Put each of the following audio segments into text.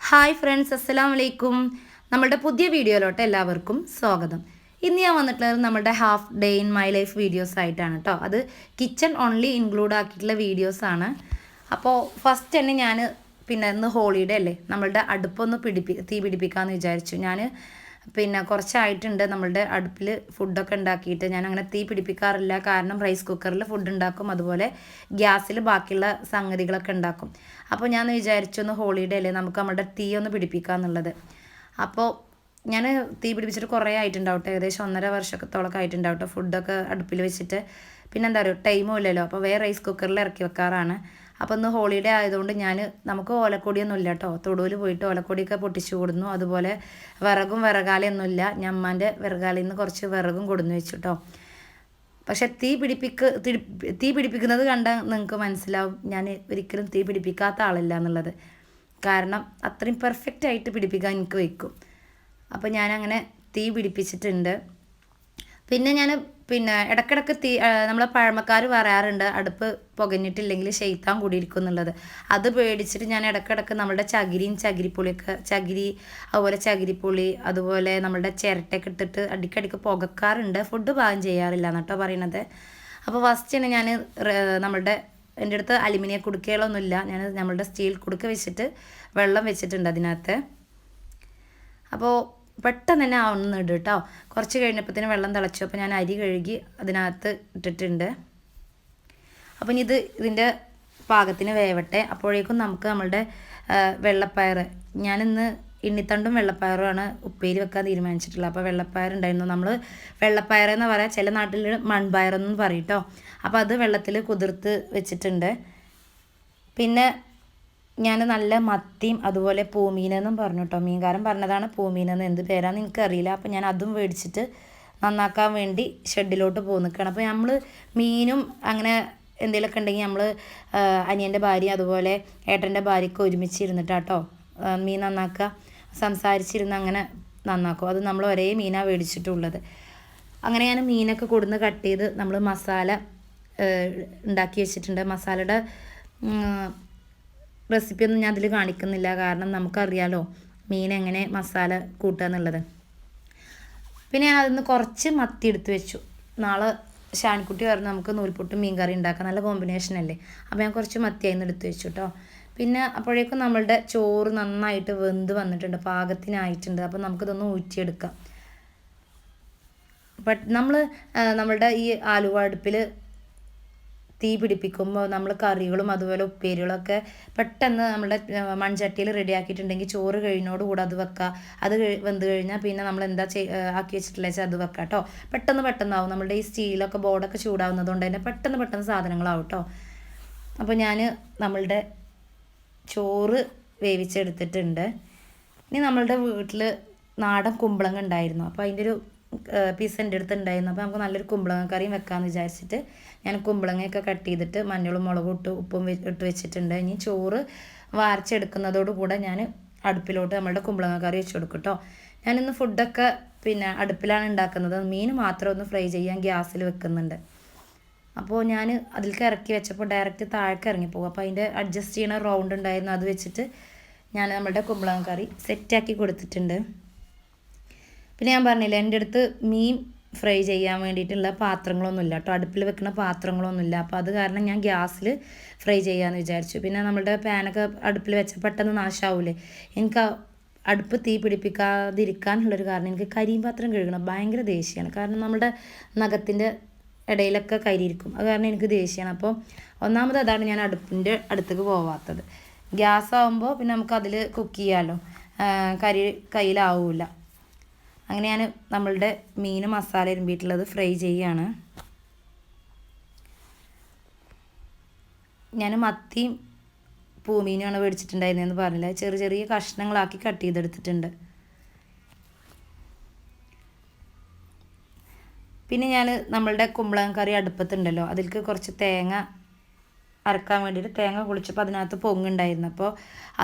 Hi friends അസ്സലാം വലൈക്കും നമ്മുടെ പുതിയ വീഡിയോയിലോട്ട് എല്ലാവർക്കും സ്വാഗതം. ഇന്ന് ഞാൻ വന്നിട്ടുള്ളത് നമ്മുടെ half day in my life videos ആയിട്ടാണ് കേട്ടോ അത് കിച്ചൺ ഓൺലി ഇൻക്ലൂഡ് ആക്കിയിട്ടുള്ള വീഡിയോസ് ആണ്. അപ്പോൾ ഫസ്റ്റ് തന്നെ ഞാൻ പിന്നെ ഇന്ന് ഹോളിഡേ അല്ലേ? നമ്മളുടെ അടുപ്പൊന്ന് പിടിപ്പി തീ പിടിപ്പിക്കാമെന്ന് വിചാരിച്ചു. ഞാൻ പിന്നെ കുറച്ചായിട്ടുണ്ട് നമ്മളുടെ അടുപ്പിൽ ഫുഡൊക്കെ ഉണ്ടാക്കിയിട്ട്. ഞാൻ അങ്ങനെ തീ പിടിപ്പിക്കാറില്ല. കാരണം റൈസ് കുക്കറിൽ ഫുഡ് ഉണ്ടാക്കും. അതുപോലെ ഗ്യാസിൽ ബാക്കിയുള്ള സംഗതികളൊക്കെ ഉണ്ടാക്കും. അപ്പോൾ ഞാൻ വിചാരിച്ചു ഒന്ന് ഹോളിഡേ അല്ലേ നമുക്ക് നമ്മുടെ തീ ഒന്ന് പിടിപ്പിക്കുക എന്നുള്ളത്. അപ്പോൾ ഞാൻ തീ പിടിപ്പിച്ചിട്ട് കുറേ ആയിട്ടുണ്ടാവട്ടെ ഏകദേശം ഒന്നര വർഷത്തോളൊക്കെ ആയിട്ടുണ്ടാവട്ടെ ഫുഡൊക്കെ അടുപ്പിൽ വെച്ചിട്ട്. പിന്നെന്താ പറയുക ടൈമും ഇല്ലല്ലോ. അപ്പോൾ വേറെ റൈസ് കുക്കറിൽ ഇറക്കി വെക്കാറാണ്. അപ്പോൾ ഇന്ന് ഹോളിഡേ ആയതുകൊണ്ട് ഞാൻ നമുക്ക് ഓലക്കൊടിയൊന്നും ഇല്ല കേട്ടോ തൊടുവിൽ പോയിട്ട് ഓലക്കൊടിയൊക്കെ പൊട്ടിച്ചു കൊടുന്നു. അതുപോലെ വിറകും വിറകാലയൊന്നുമില്ല. ഞമ്മാന്റെ വിറകാലയിൽ നിന്ന് കുറച്ച് വിറകും കൊടുന്നു വെച്ചു കേട്ടോ പക്ഷെ തീ പിടിപ്പിക്ക് തീ പിടിപ്പിക്കുന്നത് കണ്ടാൽ നിങ്ങൾക്ക് മനസ്സിലാവും. ഞാൻ ഒരിക്കലും തീ പിടിപ്പിക്കാത്ത ആളല്ല എന്നുള്ളത്. കാരണം അത്രയും പെർഫെക്റ്റ് ആയിട്ട് പിടിപ്പിക്കാൻ എനിക്ക് വയ്ക്കും. അപ്പോൾ ഞാനങ്ങനെ തീ പിടിപ്പിച്ചിട്ടുണ്ട്. പിന്നെ ഞാൻ പിന്നെ ഇടക്കിടക്ക് തീ നമ്മളെ പഴമക്കാർ പറയാറുണ്ട് അടുപ്പ് പുകഞ്ഞിട്ടില്ലെങ്കിൽ ശൈത്താൻ കൂടിയിരിക്കും എന്നുള്ളത്. അത് പേടിച്ചിട്ട് ഞാൻ ഇടക്കിടക്ക് നമ്മുടെ ചകിരിയും ചകിരിപ്പുളിയൊക്കെ ചകിരി അതുപോലെ ചകിരിപ്പുളി അതുപോലെ നമ്മുടെ ചിരട്ടയൊക്കെ ഇട്ടിട്ട് അടിക്കടിക്ക് പുകക്കാറുണ്ട്. ഫുഡ് പാകം ചെയ്യാറില്ല എന്നിട്ടോ പറയണത്. അപ്പോൾ ഫസ്റ്റ് ഞാൻ നമ്മുടെ എന്റെ അടുത്ത് അലുമിനിയം കുടുക്കകളൊന്നുമില്ല. ഞാൻ നമ്മളുടെ സ്റ്റീൽ കുടുക്ക വെച്ചിട്ട് വെള്ളം വെച്ചിട്ടുണ്ട് അതിനകത്ത്. അപ്പോൾ പെട്ടെന്ന് തന്നെ ആവുന്നുണ്ട് കേട്ടോ കുറച്ച് കഴിഞ്ഞപ്പോഴത്തേന് വെള്ളം തിളച്ചു. അപ്പോൾ ഞാൻ അരി കഴുകി അതിനകത്ത് ഇട്ടിട്ടുണ്ട്. അപ്പം ഇനി ഇത് ഇതിന്റെ പാകത്തിന് വേവട്ടെ. അപ്പോഴേക്കും നമുക്ക് നമ്മളുടെ വെള്ളപ്പയർ ഞാനിന്ന് ഇണ്ണിത്തണ്ടും വെള്ളപ്പയറുമാണ് ഉപ്പേരി വെക്കാൻ തീരുമാനിച്ചിട്ടുള്ളത്. അപ്പോൾ വെള്ളപ്പയർ ഉണ്ടായിരുന്നു. നമ്മൾ വെള്ളപ്പയർ എന്ന് പറയാം ചില നാട്ടിൽ മൺപയറെന്നും പറയും കേട്ടോ അപ്പോൾ അത് വെള്ളത്തിൽ കുതിർത്ത് വെച്ചിട്ടുണ്ട്. പിന്നെ ഞാൻ നല്ല മത്തിയും അതുപോലെ പൂമീനെന്നും പറഞ്ഞു കേട്ടോ മീൻകാരൻ പറഞ്ഞതാണ് പൂമീനെന്ന്. എന്ത് പേരാന്ന് എനിക്കറിയില്ല. അപ്പോൾ ഞാൻ അതും മേടിച്ചിട്ട് നന്നാക്കാൻ വേണ്ടി ഷെഡിലോട്ട് പോകുന്നു നിൽക്കുകയാണ് അപ്പോൾ നമ്മൾ മീനും അങ്ങനെ എന്തെങ്കിലുമൊക്കെ ഉണ്ടെങ്കിൽ നമ്മൾ അനിയന്റെ ഭാര്യ അതുപോലെ ഏട്ടന്റെ ഭാര്യയ്ക്ക് ഒരുമിച്ച് ഇരുന്നിട്ടാട്ടോ മീൻ നന്നാക്കുക സംസാരിച്ചിരുന്ന് അങ്ങനെ നന്നാക്കും. അത് നമ്മൾ ഒരേ മീനാണ് മേടിച്ചിട്ടുള്ളത് അങ്ങനെ ഞാൻ മീനൊക്കെ കൊടുന്ന് കട്ട് ചെയ്ത് നമ്മൾ മസാല ഉണ്ടാക്കി വെച്ചിട്ടുണ്ട്. മസാലയുടെ റെസിപ്പി ഒന്നും ഞാൻ അതിൽ കാണിക്കുന്നില്ല. കാരണം നമുക്കറിയാലോ മീൻ എങ്ങനെ മസാല കൂട്ടുക എന്നുള്ളത്. പിന്നെ ഞാൻ അതിൽ നിന്ന് കുറച്ച് മത്തി എടുത്ത് വെച്ചു. നാളെ ഷാൻകുട്ടി പറഞ്ഞു നമുക്ക് നൂൽപുട്ടും മീൻ കറി ഉണ്ടാക്കാം. നല്ല കോമ്പിനേഷൻ അല്ലേ? അപ്പോൾ ഞാൻ കുറച്ച് മത്തി അതിൽ നിന്ന് എടുത്ത് വെച്ചു കേട്ടോ പിന്നെ അപ്പോഴേക്കും നമ്മളുടെ ചോറ് നന്നായിട്ട് വെന്ത് വന്നിട്ടുണ്ട്. പാകത്തിനായിട്ടുണ്ട്. അപ്പോൾ നമുക്കിതൊന്ന് ഊറ്റിയെടുക്കാം. ബട്ട് നമ്മൾ നമ്മളുടെ ഈ ആലുവ അടുപ്പിൽ തീ പിടിപ്പിക്കുമ്പോൾ നമ്മൾ കറികളും അതുപോലെ ഉപ്പേരികളൊക്കെ പെട്ടെന്ന് നമ്മുടെ മൺചട്ടിയിൽ റെഡി ആക്കിയിട്ടുണ്ടെങ്കിൽ ചോറ് കഴിഞ്ഞോട് കൂടെ അത് വെക്കുക അത് വെന്ത് കഴിഞ്ഞാൽ പിന്നെ നമ്മൾ എന്താ ആക്കി വെച്ചിട്ടില്ല വെച്ചാൽ അത് വെക്കാം കേട്ടോ പെട്ടെന്ന് പെട്ടെന്നാവും. നമ്മുടെ ഈ സ്റ്റീലൊക്കെ ബോർഡൊക്കെ ചൂടാവുന്നത് കൊണ്ട് തന്നെ പെട്ടെന്ന് പെട്ടെന്ന് സാധനങ്ങളാവും കേട്ടോ അപ്പോൾ ഞാൻ നമ്മളുടെ ചോറ് വേവിച്ചെടുത്തിട്ടുണ്ട്. ഇനി നമ്മളുടെ വീട്ടിൽ നാടൻ കുമ്പളങ്ങ ഉണ്ടായിരുന്നു. അപ്പോൾ അതിന്റെ ഒരു പീസ് എന്റെ അടുത്ത് ഉണ്ടായിരുന്നു അപ്പോൾ നമുക്ക് നല്ലൊരു കുമ്പളങ്ങ കറിയും വെക്കാമെന്ന് വിചാരിച്ചിട്ട് ഞാൻ കുമ്പളങ്ങയൊക്കെ കട്ട് ചെയ്തിട്ട് മഞ്ഞളും മുളകും ഇട്ട് ഉപ്പും ഇട്ട് വെച്ചിട്ടുണ്ട്. ഇനി ചോറ് വാരിച്ചെടുക്കുന്നതോടുകൂടെ ഞാൻ അടുപ്പിലോട്ട് നമ്മളുടെ കുമ്പളങ്ങ കറി വെച്ച് കൊടുക്കും കേട്ടോ ഞാനിന്ന് ഫുഡൊക്കെ പിന്നെ അടുപ്പിലാണ് ഉണ്ടാക്കുന്നത്. മീൻ മാത്രം ഒന്ന് ഫ്രൈ ചെയ്യാൻ ഗ്യാസിൽ വെക്കുന്നുണ്ട്. അപ്പോൾ ഞാൻ അതിലേക്ക് ഇറക്കി വെച്ചപ്പോൾ ഡയറക്റ്റ് താഴേക്ക് ഇറങ്ങിപ്പോകും. അപ്പോൾ അതിന്റെ അഡ്ജസ്റ്റ് ചെയ്യണ റൗണ്ട് ഉണ്ടായിരുന്നു. അത് വെച്ചിട്ട് ഞാൻ നമ്മുടെ കുമ്പളങ്ങ കറി സെറ്റാക്കി കൊടുത്തിട്ടുണ്ട്. പിന്നെ ഞാൻ പറഞ്ഞില്ല എന്റെ അടുത്ത് മീൻ ഫ്രൈ ചെയ്യാൻ വേണ്ടിയിട്ടുള്ള പാത്രങ്ങളൊന്നുമില്ല കേട്ടോ. അടുപ്പിൽ വെക്കുന്ന പാത്രങ്ങളൊന്നുമില്ല. അപ്പോൾ അത് കാരണം ഞാൻ ഗ്യാസിൽ ഫ്രൈ ചെയ്യാമെന്ന് വിചാരിച്ചു. പിന്നെ നമ്മുടെ പാനൊക്കെ അടുപ്പിൽ വെച്ച പെട്ടെന്ന് നാശാവൂലേ എനിക്ക് അടുപ്പ് തീ പിടിപ്പിക്കാതിരിക്കാനുള്ളൊരു കാരണം എനിക്ക് കരിയും പാത്രം കഴുകണം ഭയങ്കര ദേഷ്യമാണ്. കാരണം നമ്മുടെ നഖത്തിന്റെ ഇടയിലൊക്കെ കരിയിരിക്കും. അത് കാരണം എനിക്ക് ദേഷ്യമാണ്. അപ്പോൾ ഒന്നാമത് അതാണ് ഞാൻ അടുപ്പിന്റെ അടുത്തേക്ക് പോവാത്തത്. ഗ്യാസ് ആകുമ്പോൾ പിന്നെ നമുക്ക് അതിൽ കുക്ക് ചെയ്യാമല്ലോ. കരി കയ്യിലാവില്ല അങ്ങനെ ഞാൻ നമ്മളുടെ മീൻ മസാല ഇരുമ്പിയിട്ടുള്ളത് ഫ്രൈ ചെയ്യാണ് ഞാൻ മത്തിയും പൂമീനുമാണ് മേടിച്ചിട്ടുണ്ടായിരുന്നതെന്ന് പറഞ്ഞില്ല. ചെറിയ ചെറിയ കഷ്ണങ്ങളാക്കി കട്ട് ചെയ്തെടുത്തിട്ടുണ്ട്. പിന്നെ ഞാൻ നമ്മളുടെ കുമ്പളങ്ങ കറി അടുപ്പത്തുണ്ടല്ലോ. അതിൽക്ക് കുറച്ച് തേങ്ങ അരക്കാൻ വേണ്ടിയിട്ട് തേങ്ങ കുളിച്ചപ്പോൾ അതിനകത്ത് പൊങ്ങുണ്ടായിരുന്നു. അപ്പോൾ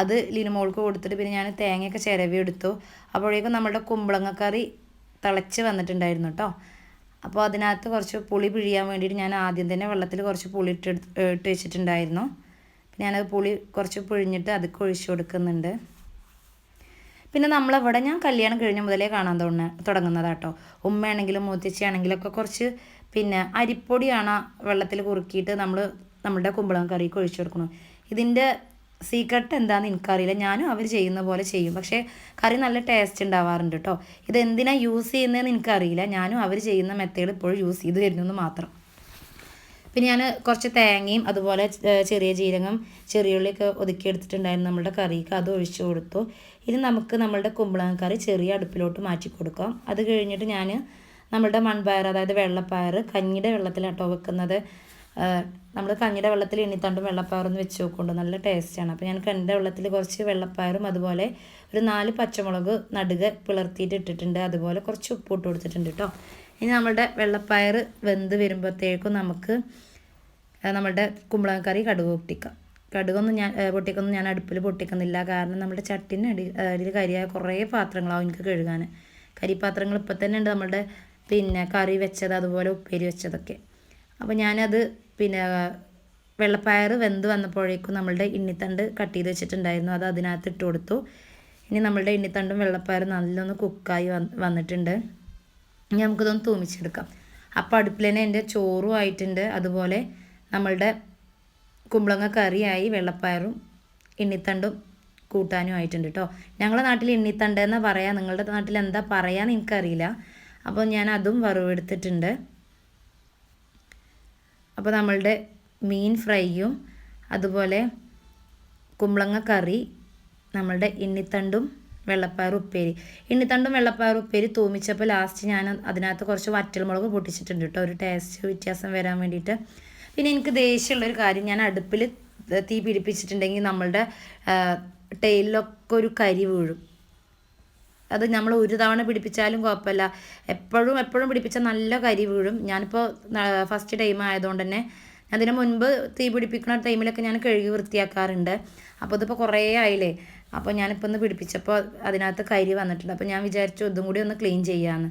അത് ലിനുമോൾക്ക് കൊടുത്തിട്ട് പിന്നെ ഞാൻ തേങ്ങയൊക്കെ ചിരവി എടുത്തു. അപ്പോഴേക്കും നമ്മുടെ കുമ്പളങ്ങ കറി തിളച്ച് വന്നിട്ടുണ്ടായിരുന്നു കേട്ടോ. അപ്പോൾ അതിനകത്ത് കുറച്ച് പുളി പിഴിയാൻ വേണ്ടിയിട്ട് ഞാൻ ആദ്യം തന്നെ വെള്ളത്തിൽ കുറച്ച് പുളി ഇട്ട് ഇട്ട് വെച്ചിട്ടുണ്ടായിരുന്നു. ഞാനത് പുളി കുറച്ച് പിഴിഞ്ഞിട്ട് അത് ഒഴിച്ചു കൊടുക്കുന്നുണ്ട്. പിന്നെ നമ്മളിവിടെ ഞാൻ കല്യാണം കഴിഞ്ഞ മുതലേ കാണാൻ തോന്നുന്ന തുടങ്ങുന്നതാട്ടോ ഉമ്മയാണെങ്കിലും മൂത്തിച്ചയാണെങ്കിലും ഒക്കെ കുറച്ച് പിന്നെ അരിപ്പൊടിയാണ് വെള്ളത്തിൽ കുറുക്കിയിട്ട് നമ്മൾ നമ്മുടെ കുമ്പളം കറിക്ക് ഒഴിച്ചു കൊടുക്കണം. ഇതിന്റെ സീക്രട്ട് എന്താണെന്ന് എനിക്കറിയില്ല. ഞാനും അവർ ചെയ്യുന്ന പോലെ ചെയ്യും. പക്ഷേ കറി നല്ല ടേസ്റ്റ് ഉണ്ടാവാറുണ്ട് കേട്ടോ ഇത് എന്തിനാണ് യൂസ് ചെയ്യുന്നതെന്ന് എനിക്കറിയില്ല. ഞാനും അവർ ചെയ്യുന്ന മെത്തേഡ് ഇപ്പോഴും യൂസ് ചെയ്ത് വരുന്നെന്ന് മാത്രം. പിന്നെ ഞാൻ കുറച്ച് തേങ്ങയും അതുപോലെ ചെറിയ ജീരകം ചെറിയുള്ളിയൊക്കെ ഒതുക്കിയെടുത്തിട്ടുണ്ടായിരുന്നു നമ്മുടെ കറിക്ക്. അത് ഒഴിച്ചു കൊടുത്തു. ഇനി നമുക്ക് നമ്മുടെ കുമ്പളങ്ങ കറി ചെറിയ അടുപ്പിലോട്ട് മാറ്റി കൊടുക്കാം. അത് കഴിഞ്ഞിട്ട് ഞാൻ നമ്മളുടെ മൺപയർ അതായത് വെള്ളപ്പയർ കഞ്ഞിയുടെ വെള്ളത്തിലാട്ടോ വെക്കുന്നത്. നമ്മൾ കഞ്ഞിയുടെ വെള്ളത്തിൽ എണ്ണിത്തണ്ടും വെള്ളപ്പയറൊന്ന് വെച്ച് നോക്കുന്നുണ്ട്. നല്ല ടേസ്റ്റാണ് അപ്പോൾ ഞാൻ കഞ്ഞിയുടെ വെള്ളത്തിൽ കുറച്ച് വെള്ളപ്പയറും അതുപോലെ ഒരു നാല് പച്ചമുളക് നടുക പിളർത്തിയിട്ട് ഇട്ടിട്ടുണ്ട്. അതുപോലെ കുറച്ച് ഉപ്പ് ഇട്ട് കൊടുത്തിട്ടുണ്ട് കേട്ടോ ഇനി നമ്മുടെ വെള്ളപ്പയർ വെന്ത് വരുമ്പോഴത്തേക്കും നമുക്ക് നമ്മുടെ കുമ്പളങ്ങ കറി കടുക് പൊട്ടിക്കാം. കടുകൊന്നും ഞാൻ പൊട്ടിക്കൊന്നും ഞാൻ അടുപ്പിൽ പൊട്ടിക്കുന്നില്ല. കാരണം നമ്മുടെ ചട്ടിന്റെ അടി അടിയിൽ കരിയായ കുറേ പാത്രങ്ങളാവും എനിക്ക് കഴുകാൻ. കരിപ്പാത്രങ്ങൾ ഇപ്പം തന്നെ ഉണ്ട്. നമ്മുടെ പിന്നെ കറി വെച്ചത് അതുപോലെ ഉപ്പേരി വെച്ചതൊക്കെ. അപ്പോൾ ഞാനത് പിന്നെ വെള്ളപ്പയർ വെന്ത് വന്നപ്പോഴേക്കും നമ്മളുടെ ഇണ്ണിത്തണ്ട് കട്ട് ചെയ്ത് വെച്ചിട്ടുണ്ടായിരുന്നു. അത് അതിനകത്ത് ഇട്ട് കൊടുത്തു. ഇനി നമ്മളുടെ ഇണ്ണിത്തണ്ടും വെള്ളപ്പയറും നല്ലൊന്ന് കുക്കായി വന്നിട്ടുണ്ട്. ഇനി നമുക്കിതൊന്ന് തൂമിച്ചെടുക്കാം. അപ്പോൾ അടുപ്പിൽ തന്നെ എന്റെ ചോറും ആയിട്ടുണ്ട്. അതുപോലെ നമ്മളുടെ കുമ്പളങ്ങ കറിയായി വെള്ളപ്പയറും ഇണ്ണിത്തണ്ടും കൂട്ടാനും ആയിട്ടുണ്ട് കേട്ടോ ഞങ്ങളുടെ നാട്ടിൽ ഇണ്ണിത്തണ്ട് എന്ന് പറയാം? നിങ്ങളുടെ നാട്ടിൽ എന്താ പറയാന്ന് എനിക്കറിയില്ല. അപ്പോൾ ഞാൻ അതും വറവെടുത്തിട്ടുണ്ട്. അപ്പോൾ നമ്മളുടെ മീൻ ഫ്രൈയും അതുപോലെ കുമ്പളങ്ങ കറി നമ്മളുടെ ഇണ്ണിത്തണ്ടും വെള്ളപ്പയർ ഉപ്പേരി. ഇണ്ണിത്തണ്ടും വെള്ളപ്പയർ ഉപ്പേരി തൂമിച്ചപ്പോൾ ലാസ്റ്റ് ഞാൻ അതിനകത്ത് കുറച്ച് വറ്റൽമുളക് പൊട്ടിച്ചിട്ടുണ്ട് കേട്ടോ ഒരു ടേസ്റ്റ് വ്യത്യാസം വരാൻ വേണ്ടിയിട്ട്. പിന്നെ എനിക്ക് ദേഷ്യമുള്ളൊരു കാര്യം ഞാൻ അടുപ്പിൽ തീ പിടിപ്പിച്ചിട്ടുണ്ടെങ്കിൽ നമ്മളുടെ ടൈലിലൊക്കെ ഒരു കരി വീഴും. അത് നമ്മൾ ഒരു തവണ പിടിപ്പിച്ചാലും കുഴപ്പമില്ല. എപ്പോഴും എപ്പോഴും പിടിപ്പിച്ചാൽ നല്ല കരി വീഴും. ഞാനിപ്പോൾ ഫസ്റ്റ് ടൈം ആയതുകൊണ്ട് തന്നെ അതിന് മുൻപ് തീ പിടിപ്പിക്കുന്ന ടൈമിലൊക്കെ ഞാൻ കഴുകി വൃത്തിയാക്കാറുണ്ട്. അപ്പോൾ ഇതിപ്പോൾ കുറേ ആയില്ലേ? അപ്പോൾ ഞാനിപ്പോൾ ഒന്ന് പിടിപ്പിച്ചപ്പോൾ അതിനകത്ത് കരി വന്നിട്ടുണ്ട്. അപ്പോൾ ഞാൻ വിചാരിച്ചു ഇതും കൂടി ഒന്ന് ക്ലീൻ ചെയ്യാമെന്ന്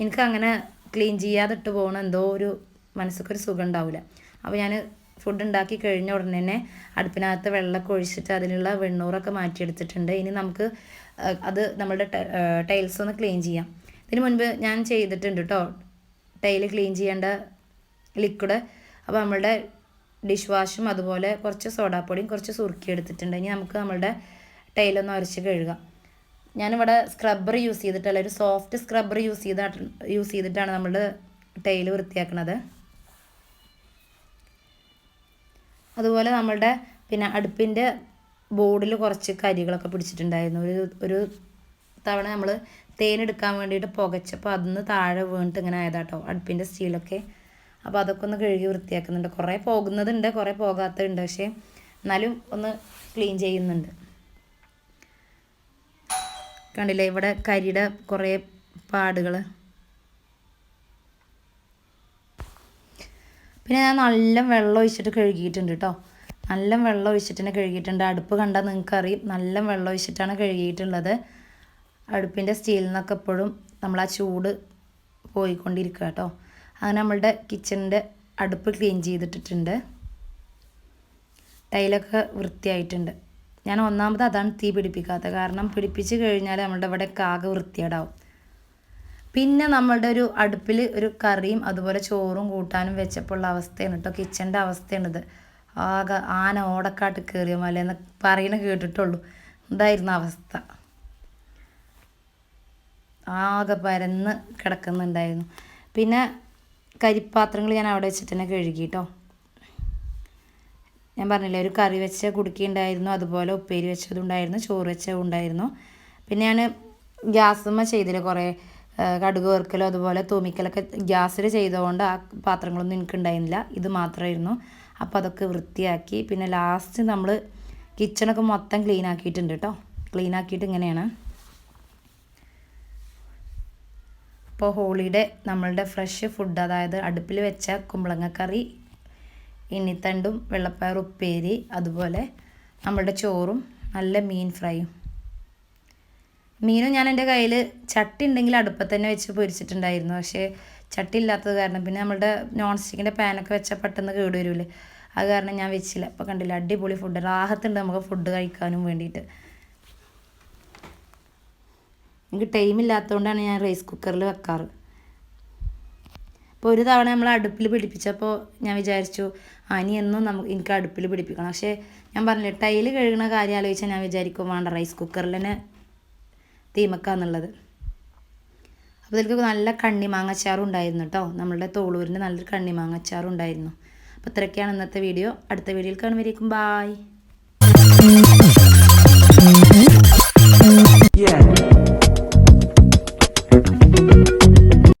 എനിക്ക് അങ്ങനെ ക്ലീൻ ചെയ്യാതിട്ട് പോകണം എന്തോ ഒരു മനസ്സൊക്കെ ഒരു സുഖം ഉണ്ടാവില്ല അപ്പോൾ ഞാൻ ഫുഡ് ഉണ്ടാക്കി കഴിഞ്ഞ ഉടനെ തന്നെ അടുപ്പിനകത്ത് വെള്ളമൊക്കെ ഒഴിച്ചിട്ട് അതിലുള്ള വെണ്ണൂറൊക്കെ മാറ്റിയെടുത്തിട്ടുണ്ട്. ഇനി നമുക്ക് അത് നമ്മുടെ ടൈൽസ് ഒന്ന് ക്ലീൻ ചെയ്യാം. ഇതിന് മുൻപ് ഞാൻ ചെയ്തിട്ടുണ്ട് കേട്ടോ ടൈൽ ക്ലീൻ ചെയ്യേണ്ട ലിക്വിഡ് അപ്പോൾ നമ്മളുടെ ഡിഷ് വാഷും അതുപോലെ കുറച്ച് സോഡാപ്പൊടിയും കുറച്ച് സുറുക്കി എടുത്തിട്ടുണ്ട് ഇനി നമുക്ക് നമ്മളുടെ ടൈലൊന്ന് ഉരച്ച് കഴുകാം. ഞാനിവിടെ സ്ക്രബ്ബർ യൂസ് ചെയ്തിട്ടല്ല ഒരു സോഫ്റ്റ് സ്ക്രബ്ബർ യൂസ് ചെയ്ത യൂസ് ചെയ്തിട്ടാണ് നമ്മൾ ടൈൽ വൃത്തിയാക്കുന്നത് അതുപോലെ നമ്മളുടെ പിന്നെ അടുപ്പിന്റെ ബോർഡിൽ കുറച്ച് കരികളൊക്കെ പിടിച്ചിട്ടുണ്ടായിരുന്നു. ഒരു ഒരു തവണ നമ്മൾ തേനെടുക്കാൻ വേണ്ടിയിട്ട് പുകച്ചപ്പോൾ അതിന്ന് താഴെ വീണിട്ട് ഇങ്ങനെ ആയതാട്ടോ അടുപ്പിന്റെ സ്റ്റീലൊക്കെ. അപ്പോൾ അതൊക്കെ ഒന്ന് കഴുകി വൃത്തിയാക്കുന്നുണ്ട്. കുറേ പോകുന്നതുണ്ട് കുറേ പോകാത്തതുണ്ട്. പക്ഷേ എന്നാലും ഒന്ന് ക്ലീൻ ചെയ്യുന്നുണ്ട്. കണ്ടില്ലേ? ഇവിടെ കരിയുടെ കുറേ പാടുകൾ പിന്നെ ഞാൻ നല്ല വെള്ളം ഒഴിച്ചിട്ട് കഴുകിയിട്ടുണ്ട് കേട്ടോ നല്ല വെള്ളം ഒഴിച്ചിട്ട് തന്നെ കഴുകിയിട്ടുണ്ട്. അടുപ്പ് കണ്ടാൽ നിങ്ങൾക്കറിയും. നല്ല വെള്ളം ഒഴിച്ചിട്ടാണ് കഴുകിയിട്ടുള്ളത്. അടുപ്പിന്റെ സ്റ്റീലിൽ നിന്നൊക്കെ എപ്പോഴും നമ്മൾ ആ ചൂട് പോയിക്കൊണ്ടിരിക്കുക കേട്ടോ അങ്ങനെ നമ്മളുടെ കിച്ചണിന്റെ അടുപ്പ് ക്ലീൻ ചെയ്തിട്ടിട്ടുണ്ട്. ടൈലൊക്കെ വൃത്തിയായിട്ടുണ്ട്. ഞാൻ ഒന്നാമത് അതാണ് തീ പിടിപ്പിക്കാത്തത്. കാരണം പിടിപ്പിച്ച് കഴിഞ്ഞാൽ നമ്മളുടെ ഇവിടെ കാക വൃത്തിയേടാവും പിന്നെ നമ്മളുടെ ഒരു അടുപ്പിൽ ഒരു കറിയും അതുപോലെ ചോറും കൂട്ടാനും വെച്ചപ്പോഴുള്ള അവസ്ഥയാണ് കേട്ടോ കിച്ചന്റെ അവസ്ഥയാണിത്. ആകെ ആന ഓടക്കാട്ട് കയറിയ മല എന്ന് പറയുന്ന കേട്ടിട്ടുള്ളൂ. എന്തായിരുന്നു അവസ്ഥ? ആകെ പരന്ന് കിടക്കുന്നുണ്ടായിരുന്നു. പിന്നെ കരിപ്പാത്രങ്ങൾ ഞാൻ അവിടെ വെച്ചിട്ട് തന്നെ കഴുകി കേട്ടോ ഞാൻ പറഞ്ഞില്ലേ ഒരു കറി വെച്ച കുടുക്കിയുണ്ടായിരുന്നു അതുപോലെ ഉപ്പേരി വെച്ചതുണ്ടായിരുന്നു ചോറ് വെച്ചതുണ്ടായിരുന്നു പിന്നെ ഞാൻ ഗ്യാസുമ്മ ചെയ്തില്ല കുറേ. കടുക് വറുക്കലോ അതുപോലെ തൂമിക്കലൊക്കെ ഗ്യാസിൽ ചെയ്തതുകൊണ്ട് ആ പാത്രങ്ങളൊന്നും എനിക്ക് ഉണ്ടായിരുന്നില്ല ഇത് മാത്രമായിരുന്നു അപ്പോൾ അതൊക്കെ വൃത്തിയാക്കി. പിന്നെ ലാസ്റ്റ് നമ്മൾ കിച്ചണൊക്കെ മൊത്തം ക്ലീൻ ആക്കിയിട്ടുണ്ട് കേട്ടോ ക്ലീൻ ആക്കിയിട്ട് ഇങ്ങനെയാണ്. അപ്പോൾ ഹോളിഡേ നമ്മളുടെ ഫ്രഷ് ഫുഡ് അതായത് അടുപ്പിൽ വെച്ച കുമ്പളങ്ങക്കറി ഇണ്ണിത്തണ്ടും വെള്ളപ്പയർ ഉപ്പേരി അതുപോലെ നമ്മളുടെ ചോറും നല്ല മീൻ ഫ്രൈയും. മീനും ഞാൻ എന്റെ കയ്യിൽ ചട്ടി ഉണ്ടെങ്കിൽ അടുപ്പത്ത് തന്നെ വെച്ച് പൊരിച്ചിട്ടുണ്ടായിരുന്നു. പക്ഷേ ചട്ടി ഇല്ലാത്തത് കാരണം പിന്നെ നമ്മളുടെ നോൺ സ്റ്റിക്കിന്റെ പാനൊക്കെ വെച്ചാൽ പെട്ടെന്ന് കേട് വരില്ലേ? അത് കാരണം ഞാൻ വെച്ചില്ല. അപ്പോൾ കണ്ടില്ല അടിപൊളി ഫുഡ് റാഹത്തുണ്ട് നമുക്ക് ഫുഡ് കഴിക്കാനും വേണ്ടിയിട്ട്. എനിക്ക് ടൈം ഇല്ലാത്തതുകൊണ്ടാണ് ഞാൻ റൈസ് കുക്കറിൽ വെക്കാറ്. അപ്പോൾ ഒരു തവണ നമ്മൾ അടുപ്പിൽ പിടിപ്പിച്ചപ്പോൾ ഞാൻ വിചാരിച്ചു അനി എന്നും നമുക്ക് എനിക്ക് അടുപ്പിൽ പിടിപ്പിക്കണം. പക്ഷേ ഞാൻ പറഞ്ഞില്ല ടൈൽ കഴുകുന്ന കാര്യം ആലോചിച്ചാൽ ഞാൻ വിചാരിക്കും വേണ്ട റൈസ് കുക്കറിൽ തന്നെ തീമക്കാന്നുള്ളത് അപ്പോൾ ഇതിലേക്ക് നല്ല കണ്ണിമാങ്ങച്ചാറും ഉണ്ടായിരുന്നു കേട്ടോ നമ്മളുടെ തോളൂരിന്റെ നല്ലൊരു കണ്ണിമാങ്ങച്ചാറും ഉണ്ടായിരുന്നു. അപ്പോൾ ഇത്രയൊക്കെയാണ് ഇന്നത്തെ വീഡിയോ. അടുത്ത വീഡിയോയിൽ കാണുമ്പോഴേക്കും ബായ് Yeah.